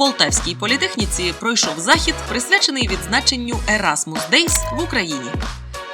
Полтавській політехніці пройшов захід, присвячений відзначенню Erasmus Days в Україні.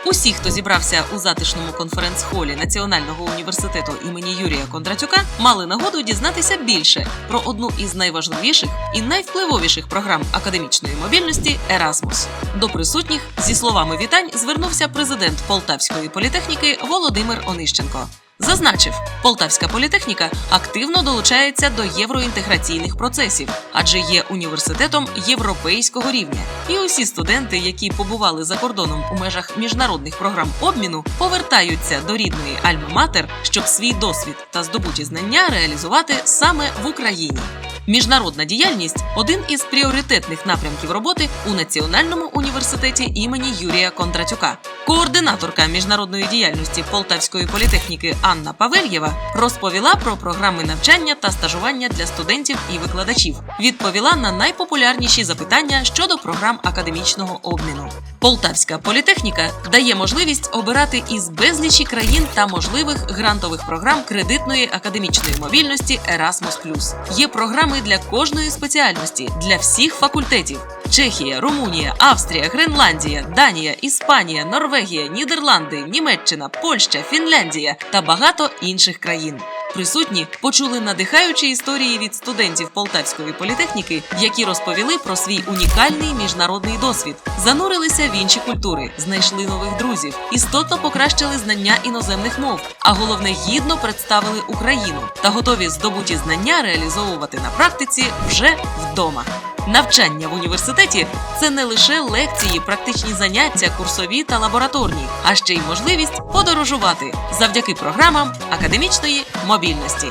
Усі, хто зібрався у затишному конференц-холі Національного університету імені Юрія Кондратюка, мали нагоду дізнатися більше про одну із найважливіших і найвпливовіших програм академічної мобільності Erasmus. До присутніх зі словами вітань звернувся президент Полтавської політехніки Володимир Онищенко. Зазначив, Полтавська політехніка активно долучається до євроінтеграційних процесів, адже є університетом європейського рівня. І усі студенти, які побували за кордоном у межах міжнародних програм обміну, повертаються до рідної Альма-Матер, щоб свій досвід та здобуті знання реалізувати саме в Україні. Міжнародна діяльність один із пріоритетних напрямків роботи у Національному університеті імені Юрія Кондратюка. Координаторка міжнародної діяльності Полтавської політехніки Анна Павельєва розповіла про програми навчання та стажування для студентів і викладачів. Відповіла на найпопулярніші запитання щодо програм академічного обміну. Полтавська політехніка дає можливість обирати із безлічі країн та можливих грантових програм кредитної академічної мобільності Erasmus+. Є програми для кожної спеціальності для всіх факультетів: Чехія, Румунія, Австрія, Гренландія, Данія, Іспанія, Норвегія, Нідерланди, Німеччина, Польща, Фінляндія та багато інших країн. Присутні почули надихаючі історії від студентів Полтавської політехніки, які розповіли про свій унікальний міжнародний досвід, занурилися в інші культури, знайшли нових друзів, істотно покращили знання іноземних мов, а головне гідно представили Україну та готові здобуті знання реалізовувати на практиці вже вдома. Навчання в університеті це не лише лекції, практичні заняття, курсові та лабораторні, а ще й можливість подорожувати завдяки програмам академічної мобільності.